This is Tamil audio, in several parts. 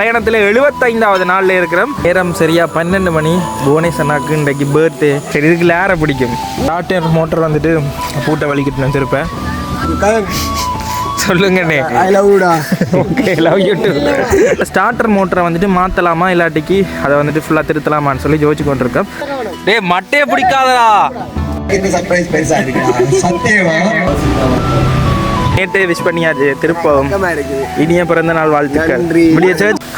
பயணத்தில் எழுபத்தைந்தாவது நாளில் இருக்கிறோம். நேரம் சரியா பன்னெண்டு மணி. புவனேஷ் அண்ணாக்கு இன்றைக்கு பர்த்டே சரி இதுக்கு லேர பிடிக்கும். டாக்டர் மோட்டர் வந்துட்டு பூட்டை வலிக்கிட்டு வச்சிருப்பேன் சொல்லுங்கண்ணே. I லவ்டா okay love you too starter மோட்டரை வந்துட்டு மாற்றலாமா இல்லாட்டிக்கு அதை வந்துட்டு ஃபுல்லாக திருத்தலாமான்னு சொல்லி யோசிச்சு கொண்டிருக்கோம். டேய் மட்டையை பிடிக்காதடா. சர்ப்ரைஸ் பெருசா இருக்கு. சத்தியமா? நேற்றே விஷ் பண்ணியாச்சு. இருக்குது. இனிய பிறந்த நாள் வாழ்த்துக்கள்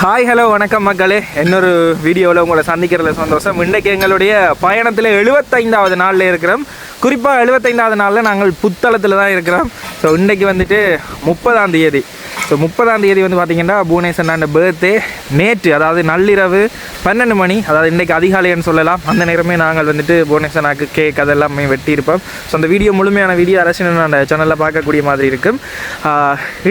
ஹாய் ஹலோ வணக்கம் மக்களே. இன்னொரு வீடியோவில் உங்களை சந்திக்கிறதுல சந்தோஷம். இன்றைக்கு எங்களுடைய பயணத்தில் எழுபத்தைந்தாவது நாளில் இருக்கிறோம். குறிப்பாக எழுபத்தைந்தாவது நாளில் நாங்கள் புத்தளத்தில் தான் இருக்கிறோம். ஸோ இன்றைக்கு வந்துட்டு முப்பதாம் தேதி. ஸோ முப்பதாம் தேதி வந்து பார்த்திங்கன்னா புவனேஸ்வரன் பர்த்டே நேற்று அதாவது நள்ளிரவு பன்னெண்டு மணி அதாவது இன்றைக்கு அதிகாலைன்னு சொல்லலாம். அந்த நேரமே நாங்கள் வந்துட்டு புவனேஸ்வரனாக்கு கேக் அதெல்லாமே வெட்டியிருப்போம். ஸோ அந்த வீடியோ முழுமையான வீடியோ அரசியல் அந்த சேனலில் பார்க்கக்கூடிய மாதிரி இருக்கும்.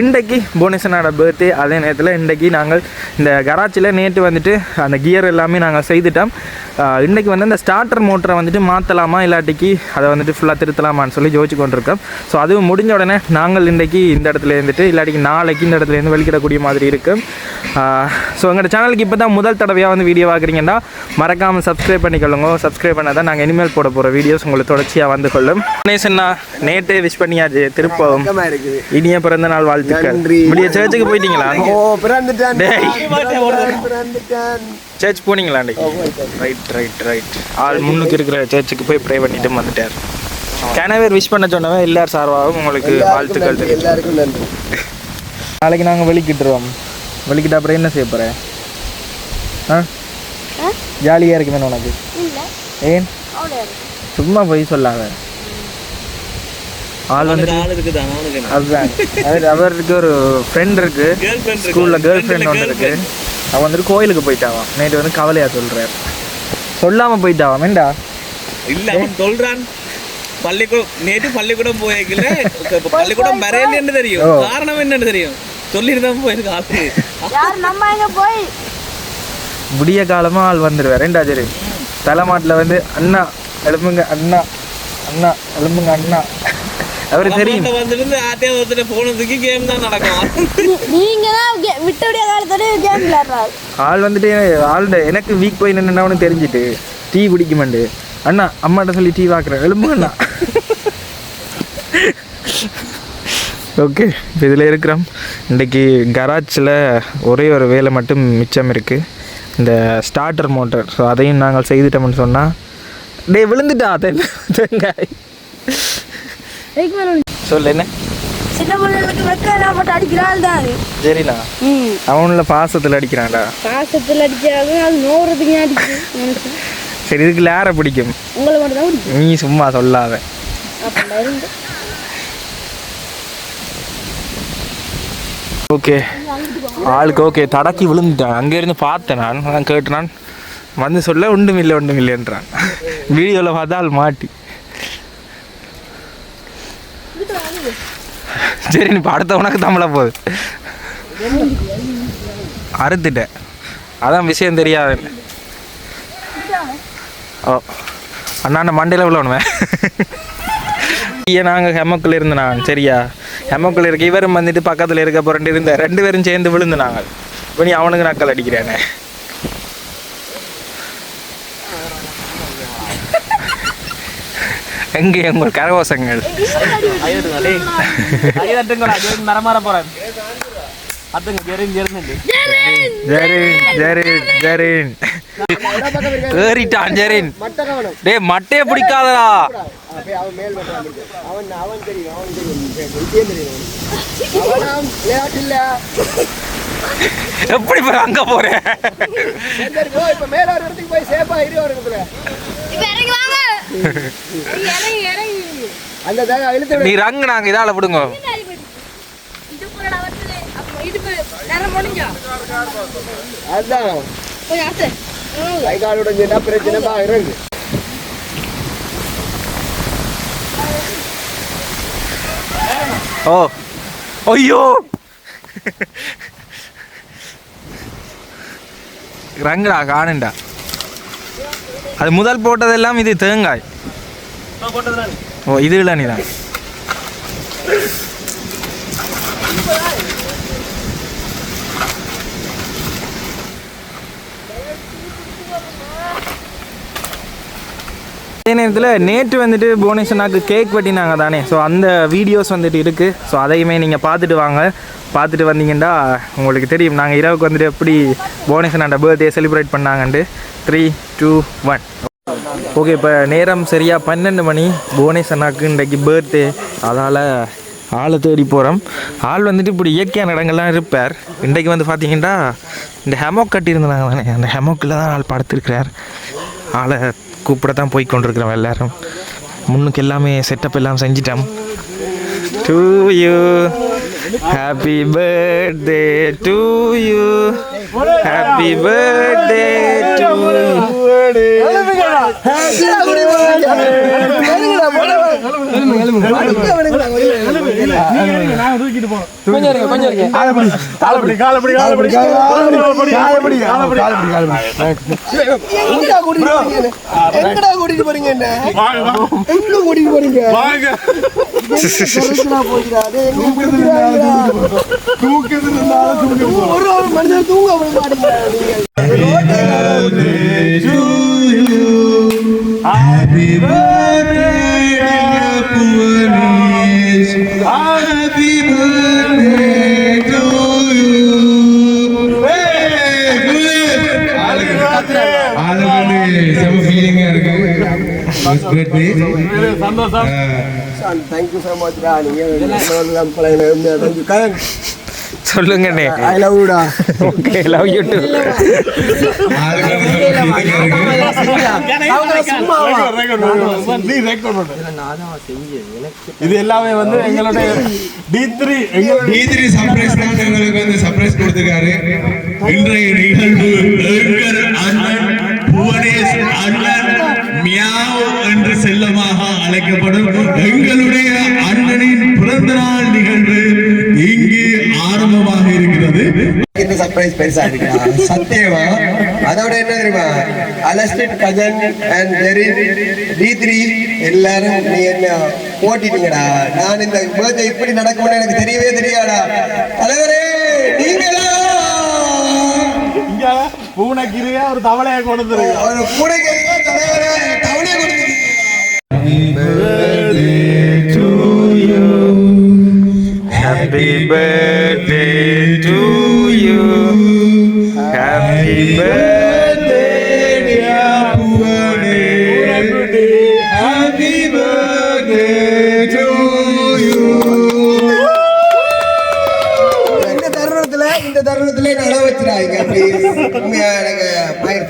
இன்றைக்கு புவனேஸ்வரனோட பர்த்டே அதே நேரத்தில் இன்றைக்கு நாங்கள் இந்த கராச்சியில் நேற்று வந்துட்டு அந்த கியர் எல்லாமே நாங்கள் செய்துட்டோம். இன்றைக்கி வந்து அந்த ஸ்டார்டர் மோட்டரை வந்துட்டு மாற்றலாமா இல்லாட்டிக்கு அதை வந்துட்டு ஃபுல்லாக திருத்தலாமான்னு சொல்லி யோசிச்சு கொண்டிருக்கோம். ஸோ அதுவும் முடிஞ்ச உடனே நாங்கள் இன்றைக்கி இந்த இடத்துல இருந்துட்டு இல்லாட்டிக்கு நாளைக்கு இந்த இடத்துல இருந்து வெளிக்கிடக்கூடிய மாதிரி இருக்கும் ஸோ எங்களோட சேனலுக்கு இப்போ தான் முதல் தடவையாக வந்து வீடியோ பார்க்குறீங்கன்னா மறக்காமல் சப்ஸ்கிரைப் பண்ணிக்கொள்ளுங்க. சப்ஸ்கிரைப் பண்ணால் தான் நாங்கள் இனிமேல் போட போகிற வீடியோஸ் உங்களுக்கு தொடர்ச்சியாக வந்து கொள்ளும். நேசண்ணா நேற்றே விஷ் பண்ணியாச்சு. திருப்பவும். இனிய பிறந்த நாள் வாழ்த்துக்கள். இப்படியே சர்ச்சுக்கு போயிட்டீங்களா? சர்ச் போனீங்களா ரைட் ரைட் ரைட் ஆள் முன்னுக்கு இருக்கிற சர்ச்சுக்கு போய் ப்ரே பண்ணிட்டு வந்துட்டார். கனவேர் விஷ் பண்ண சொன்னவன் எல்லார் சார்பாகவும் உங்களுக்கு வாழ்த்துக்கள் எல்லாருக்கும் நன்றி. நாளைக்கு நாங்கள் வெளிக்கிட்டுருவோம். வெளிக்கிட்ட அப்புறம் என்ன செய்ய போகிறேன் ஆ? ஜாலியாக இருக்குமே உனக்கு? ஏன்? சும்மா போய் சொல்லாத. ஆள் வந்துட்டு அதுதான். அவர் அவருக்கு ஒரு ஃப்ரெண்ட் இருக்கு. ஸ்கூலில் கேர்ள் ஃப்ரெண்ட் ஒன்று இருக்கு. அவன் வந்துட்டு கோயிலுக்கு போயிட்டாவான் நேற்று வந்து கவலையா சொல்கிறார் சொல்லாமல் போயிட்டாவான் ஏண்டா இல்ல அவன் சொல்றான். பள்ளிக்கூடம் நேற்று பள்ளிக்கூடம் போயிருக்கல. பள்ளிக்கூடம் வரையலன்னு தெரியும். காரணம் என்னன்னு தெரியும்? சொல்லிட்டு தான் போயிருக்கு ஆளு. யார்? நம்ம எங்க போய்? விடிய காலமாக ஆள் வந்துடுவார் ரெண்டா சரி. தலைமாட்டில் வந்து அண்ணா எழுப்புங்க அண்ணா அண்ணா எழுப்புங்க அண்ணா. அவருக்கு தெரியும். வந்துட்டு ஆத்தியா ஒருத்தர் போனதுக்கு கேம் தான் நடக்கும். நீங்க தான் விட்டுடைய காலத்தோட கேம் விளையாடுறாரு. ஆள் வந்துட்டு ஆள் எனக்கு வீக் போய் நின்றுனவனு தெரிஞ்சுட்டு டீ குடிக்குமாண்டு. அண்ணா அம்மாட்ட சொல்லி டீ வாக்குறேன். எழும்புங்க அண்ணா. ஓகே இப்போ இதில் இருக்கிறோம். இன்றைக்கி கராச்சில் ஒரே ஒரு வேலை மட்டும் மிச்சம் இருக்குது இந்த ஸ்டார்டர் மோட்டர் ஸோ அதையும் நாங்கள் செய்துட்டோம்னு சொன்னால் டேய் விழுந்துட்டா தென் தேங்காய் சொல்லு என்ன? சின்ன பிள்ளைகளுக்கு வெக்க நான் போட்டு அடிக்கிறாள் தான் சரிண்ணா. ம். அவனில் பாசத்தில் அடிக்கிறான்டா. பாசத்தில் அடிச்சாலும் அது நோறதுக்கு சரி இதுக்கு லேர பிடிக்கும். உங்களை மட்டும் தான் பிடிக்கும். நீ சும்மா சொல்லாத. ஓகே. ஆளுக்கு ஓகே. தடக்கி விழுந்துட்டான். அங்கேருந்து பார்த்தேன் நான். நான் கேட்டு நான் வந்து சொல்ல ஒன்றும் இல்லை ஒன்றும் இல்லைன்றான். வீடியோவில் பார்த்தா ஆள் மாட்டி. சரி நீ அடுத்த உனக்கு தமிழ போகுது. அறுத்துட்டேன். அதான் விஷயம் தெரியாது. ஓ அண்ணா மண்டையில் விழணுவேன் ஐயா நாங்கள் ஹெமக்குள்ள இருந்து சரியா? ஹெமக்குள்ள இருக்க இவரும் வந்துட்டு பக்கத்தில் இருக்க புரண்டு இருந்த ரெண்டு பேரும் சேர்ந்து விழுந்து நாங்கள் இப்போ நீ அவனுக்கு நக்கல் அடிக்கிறேனே. எங்கே உங்கள் கரகோசங்கள் மரமாற போறேன் ஜெரின் ஏறிட்டான் ஜெரின் டேய் மட்டையை பிடிக்காதடா. எப்படி போய் அங்க போகிறேன் அந்த இழுத்து விடு நீ ரங்கு நாங்கள் இதால் விடுங்க ஆசை கை கால் உடஞ்சுன்னா பிரச்சனை? இறங்கு. ஓ. ஐயோ. ரங்கடா காணுண்டா. அது முதல் போட்டதெல்லாம் இது தேங்காய். ஓ இது இளநீ தான் அதே நேரத்தில் நேற்று வந்துட்டு புவனேஸ்வர்னாக்கு கேக் வெட்டினாங்க தானே. ஸோ அந்த வீடியோஸ் வந்துட்டு இருக்குது ஸோ அதையுமே நீங்கள் பார்த்துட்டு வாங்க. பார்த்துட்டு வந்தீங்கன்னா உங்களுக்கு தெரியும். நாங்கள் இரவுக்கு வந்துட்டு எப்படி புவனேஸ்வரனோட பர்த்டே செலிப்ரேட் பண்ணாங்கன்ட்டு. த்ரீ டூ ஒன் ஓகே இப்போ நேரம் சரியாக பன்னெண்டு மணி. புவனேஸ்வர்னாக்கு இன்றைக்கு பர்த்டே அதால் ஆளை தேடி போகிறோம் ஆள் வந்துட்டு இப்படி இயற்கையான இடங்கள்லாம் இருப்பார். இன்றைக்கு வந்து பார்த்தீங்கன்னா இந்த ஹெமோக் கட்டியிருந்தாங்க தானே. அந்த ஹெமோக்கில் தான் ஆள் படுத்திருக்கிறார். ஆளை கூப்பிட தான் போய் கொண்டிருக்கிறோம் எல்லாரும். முன்னுக்கு எல்லாமே செட்டப் எல்லாம் செஞ்சிட்டோம். To you happy birthday to you happy birthday to you எங்கடா கூட்டிட்டு போறீங்க எங்கடா கூட்டிட்டு போறீங்க என்ன எங்க கூட்டிட்டு போறீங்க எங்கடா போகிறா? டேய், எங்க கூட்டிட்டு ஒரு ஒரு மனுஷன் தூங்க விட மாட்டேங்கிறாங்க தேங்க்யூ ஸோ மச்டா நீங்க தேங்க்யூ கயன் சொல்லுங்கண்ணே. ஐ லவ் யூடா ஓகே லவ் யூ டூ இது எல்லாமே வந்து எங்களுடைய டி த்ரீ டிஜிரி சர்ப்ரைஸ் தான் எங்களுக்கு வந்து சர்ப்ரைஸ் கொடுத்திருக்காரு. இன்றைய நிகழ்வு எங்கள் அண்ணன் புவனேஷ் அண்ணன் மியாவ் என்று செல்லமாக அழைக்கப்படும் எங்களுடைய அண்ணனின் பிறந்த நாள் நிகழ்வு. இந்த சர்ப்ரைஸ் பெருசா இருக்கா? சத்தியமா? அதோட என்ன தெரியுமா? அலஸ்டிட் Kajan and Jerin D three எல்லாரும் நீ என்ன போட்டிட்டீங்கடா? நான் இந்த பேர்த்டே இப்படி நடக்கும்னு எனக்கு தெரியவே தெரியாடா. தலைவரே நீங்களா? இங்க பூனைக்கிரியா ஒரு தவளையை கொண்டு வந்துருக்கு ஒரு கூடைக்கு தலைவரே தவணை கொடுத்துருக்கீங்க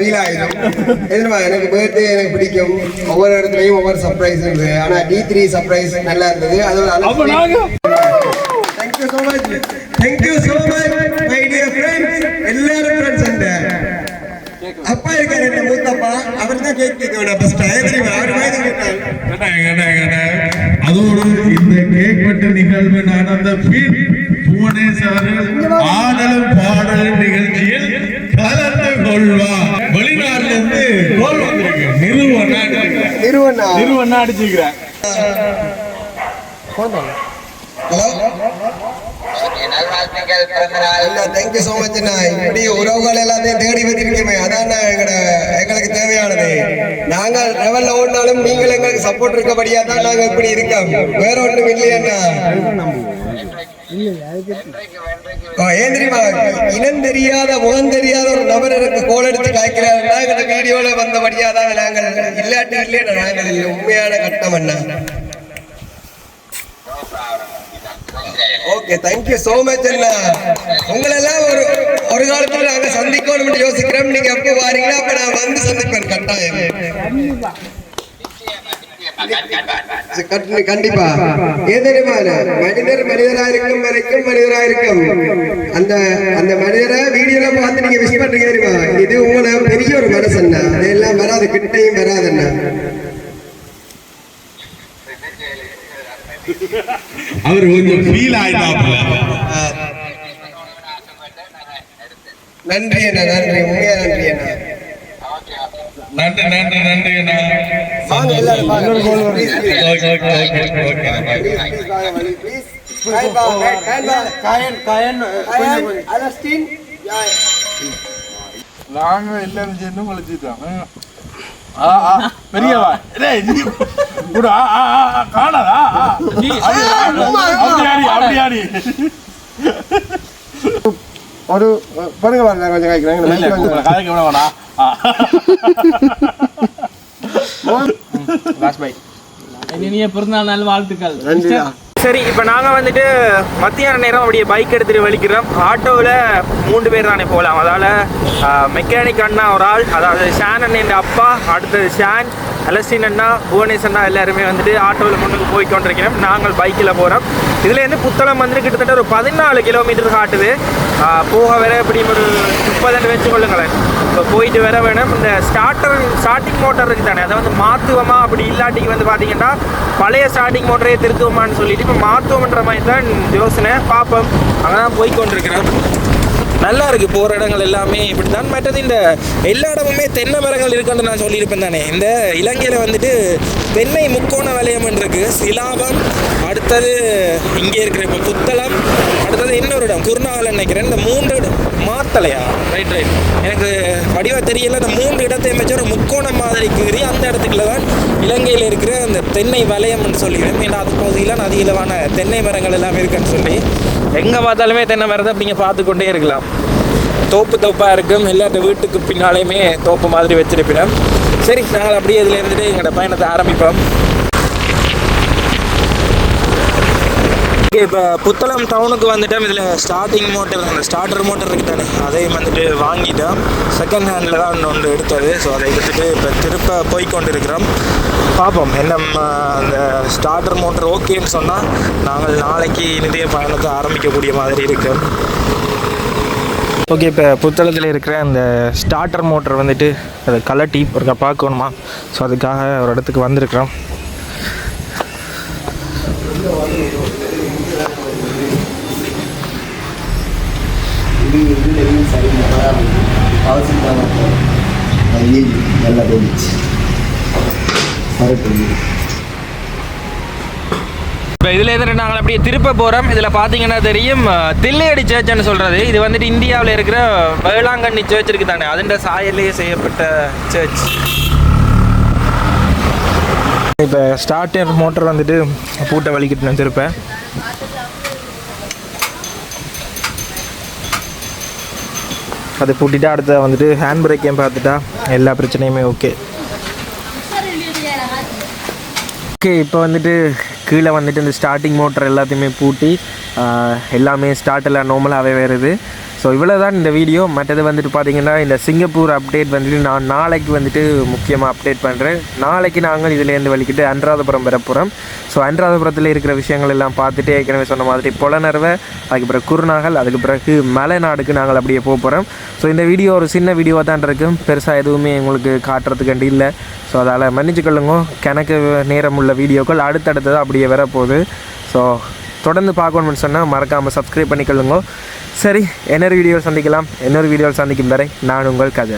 ஃபீல் ஆயிடும். எதுமா எனக்கு பர்த்டே எனக்கு பிடிக்கும். ஒவ்வொரு இடத்துலயும் ஒவ்வொரு சர்ப்ரைஸ் இருந்தது ஆனா டி த்ரீ சர்ப்ரைஸ் நல்லா இருந்தது. அதோட thank you so much thank you so much my dear friends எல்லாரும் ஃப்ரெண்ட்ஸ் அந்த அப்பா இருக்காரு என்ன மூத்தப்பா. அவர் தான் கேக் கேட்க வேணும் ஃபர்ஸ்ட் தெரியுமா? அவர் கேட்டாங்க. அதோடு இந்த கேக் வெட்டு நிகழ்வு நடந்த பின் புவனேஷ் அவர்கள் ஆடலும் பாடலும் நிகழ்ச்சியில் நிறுவனா திருவண்ணா அடிச்சுக்கிறேன். தேங்க்யூ ஸோ மச் அண்ணா. இப்படி உறவுகள் எல்லாத்தையும் தேடி வச்சிருக்கீங்க அதான் எங்களோட எங்களுக்கு தேவையானது. நாங்கள் லெவல்ல ஓடினாலும் நீங்கள் எங்களுக்கு சப்போர்ட் இருக்கபடியா தான் நாங்க இப்படி இருக்கோம். வேற ஒன்றும் இல்லையண்ணா ஓ, ஏன் தெரியுமா? இனம் தெரியாத முகம் தெரியாத ஒரு நபர் எனக்கு கோல் எடுத்து காய்க்கிறாருன்னா எங்க வீடியோல வந்தபடியா தான் நாங்கள் இல்லாட்டி இல்லையா நாங்கள் இல்லை. உண்மையான கட்டம் அண்ணா. Okay thank you so much அண்ணா. உங்களெல்லாம் ஒரு ஒரு காலத்துல நாங்க சந்திக்கணும்னு யோசிக்கிறோம். நீங்க எப்போ வாரீங்களோ அப்ப நான் வந்து சந்திப்பேன் கட்டாயம். கண்டிப்பா ஏன் தெரியுமா மனிதர் மனிதரா இருக்கும் வரைக்கும் மனிதரா இருக்கும் அந்த அந்த மனிதரை வீடியோல பார்த்து நீங்க விஷ் பண்றீங்க தெரியுமா? இது உங்களை பெரிய ஒரு மனசு அண்ணா அதெல்லாம் வராது கிட்டையும் வராது அண்ணா அவர் கொஞ்சம் ஃபீல் ஆயிட்டாப்ல நன்றி அண்ணா நன்றி. உண்மையா நன்றி அண்ணா நன்றி நன்றி நன்றி அண்ணா. வாங்க எல்லாரும் நாங்க சேர்ந்து முளைச்சிட்டோம் ஆ, ஆ, பெரியவா? ஆ, காணாதா? அப்படியாடி அப்படியாடி ஒரு பாருங்க கொஞ்சம் இல்ல, லாஸ்ட் பை இனிய பிறந்தநாள் நாள் வாழ்த்துக்கள். சரி இப்போ நாங்கள் வந்துட்டு மத்தியான நேரம் அப்படியே பைக் எடுத்துகிட்டு வலிக்கிறோம். ஆட்டோவில் மூன்று பேர் தானே போகலாம். அதால் மெக்கானிக் அண்ணா ஒரு ஆள் அதாவது ஷான் அண்ணன் என் அப்பா அடுத்தது ஷான் அலசின் அண்ணா புவனேஷ் அண்ணா எல்லாருமே வந்துட்டு ஆட்டோவில் முன்னுக்கு போய் கொண்டிருக்கிறோம் நாங்கள் பைக்கில் போகிறோம் இதுலேருந்து புத்தளம் வந்து கிட்டத்தட்ட ஒரு பதினாலு கிலோமீட்டர் காட்டுது. போக வர எப்படியும் ஒரு முப்பது வச்சுக்கொள்ளுங்களேன். இப்போ போயிட்டு வர வேணும். இந்த ஸ்டார்டர் ஸ்டார்டிங் மோட்டர் இருக்குது தானே அதை வந்து மாற்றுவோமா அப்படி இல்லாட்டிக்கு வந்து பார்த்தீங்கன்னா பழைய ஸ்டார்டிங் மோட்டரே திருத்துவோமான்னு சொல்லிட்டு இப்போ மாற்றுவோம்ன்ற மாதிரி தான் யோசனை. பார்ப்போம். அங்கே தான் போய் நல்லா இருக்கு போகிற இடங்கள் எல்லாமே இப்படி தான் மற்றது இந்த எல்லா இடமுமே தென்னை மரங்கள் இருக்குன்னு நான் சொல்லியிருப்பேன் தானே. இந்த இலங்கையில் வந்துட்டு தென்னை முக்கோண வலயம் இருக்கு. சிலாபம் அடுத்தது இங்கே இருக்கிற இப்போ புத்தளம் அடுத்தது இன்னொரு இடம் குருநாகல் நினைக்கிறேன் இந்த மூன்று இடம். மாத்தலையா ரைட் ரைட் எனக்கு வடிவா தெரியல. இந்த மூன்று இடத்தை வச்சு ஒரு முக்கோணம் மாதிரி கீறி அந்த இடத்துக்குள்ள தான் இலங்கையில் இருக்கிற அந்த தென்னை வலயம்னு சொல்லிடுவேன் ஏன்னா அது பகுதியில் அதிகளவான தென்னை மரங்கள் எல்லாமே இருக்குன்னு சொல்லி. எங்கே பார்த்தாலுமே தென்னை மரத்தை அப்படிங்க பார்த்து கொண்டே இருக்கலாம். தோப்பு தோப்பாக இருக்கும். எல்லாத்த வீட்டுக்கு பின்னாலேயுமே தோப்பு மாதிரி வச்சிருப்பினோம் சரி நாங்கள் அப்படியே இதில் இருந்துட்டு எங்களோட பயணத்தை ஆரம்பிப்போம். இப்போ புத்தளம் டவுனுக்கு வந்துட்டோம் இதில் ஸ்டார்டிங் மோட்டர் அந்த ஸ்டார்டர் மோட்டர் இருக்கு தானே அதையும் வந்துட்டு வாங்கிட்டோம். செகண்ட் ஹேண்டில் தான் ஒன்று ஒன்று எடுத்தது. ஸோ அதை எடுத்துகிட்டு இப்போ திருப்ப போய் கொண்டு இருக்கிறோம் பார்ப்போம் என்ன அந்த ஸ்டார்டர் மோட்டர் ஓகேன்னு சொன்னால் நாங்கள் நாளைக்கு இனிதே பயணத்தை ஆரம்பிக்கக்கூடிய மாதிரி இருக்குது ஓகே இப்போ புத்தளத்தில் இருக்கிற அந்த ஸ்டார்டர் மோட்டர் வந்துட்டு அதை கலட்டி ஒருக்கா பார்க்கணுமா? ஸோ அதுக்காக ஒரு இடத்துக்கு வந்திருக்கிறோம். நல்லா போயிடுச்சு இப்போ இதில் இருந்துட்டு நாங்கள் அப்படியே திருப்ப போகிறோம் இதில் பார்த்தீங்கன்னா தெரியும் தில்லையடி சர்ச்னு சொல்கிறது இது வந்துட்டு இந்தியாவில் இருக்கிற வேளாங்கண்ணி சர்ச் இருக்கு தானே. அதுன்ற சாயல்லையே செய்யப்பட்ட சர்ச் இப்போ ஸ்டார்டர் மோட்டர் வந்துட்டு பூட்டை வலிக்கிட்டு நான் அதை பூட்டிட்டா அடுத்த வந்துட்டு ஹேண்ட் பிரேக்கையும் பார்த்துட்டா எல்லா பிரச்சனையுமே ஓகே ஓகே இப்போ வந்துட்டு கீழே வந்துட்டு இந்த ஸ்டார்டிங் மோட்டர் எல்லாத்தையுமே பூட்டி எல்லாமே ஸ்டார்ட் எல்லாம் நார்மலாகவே வருது. ஸோ இவ்வளோ தான் இந்த வீடியோ மற்றது வந்துட்டு பார்த்தீங்கன்னா இந்த சிங்கப்பூர் அப்டேட் வந்துட்டு நான் நாளைக்கு வந்துட்டு முக்கியமாக அப்டேட் பண்ணுறேன் நாளைக்கு நாங்கள் இதுலேருந்து வலிக்கிட்டு அன்றாதபுரம் பெறப்புறம் ஸோ அன்றாதபுரத்தில் இருக்கிற விஷயங்கள் எல்லாம் பார்த்துட்டு ஏற்கனவே சொன்ன மாதிரி புலனர்வை அதுக்கு பிறகு குருநாகல் அதுக்கு பிறகு மலைநாடுக்கு நாங்கள் அப்படியே போக போகிறோம் ஸோ இந்த வீடியோ ஒரு சின்ன வீடியோவாக தான் இருக்கும். பெருசாக எதுவுமே உங்களுக்கு காட்டுறதுக்காண்டி இல்லை. ஸோ அதால் மன்னிச்சுக்கொள்ளுங்க கணக்கு நேரம் உள்ள வீடியோக்கள் அடுத்தடுத்தது அப்படியே வரப்போகுது. ஸோ தொடர்ந்து பார்க்கணும்னு சொன்னால் மறக்காமல் சப்ஸ்கிரைப் பண்ணிக்கொள்ளுங்க. சரி இன்னொரு வீடியோவில் சந்திக்கலாம். இன்னொரு வீடியோவில் சந்திக்கும் வரை நான் உங்கள் கதை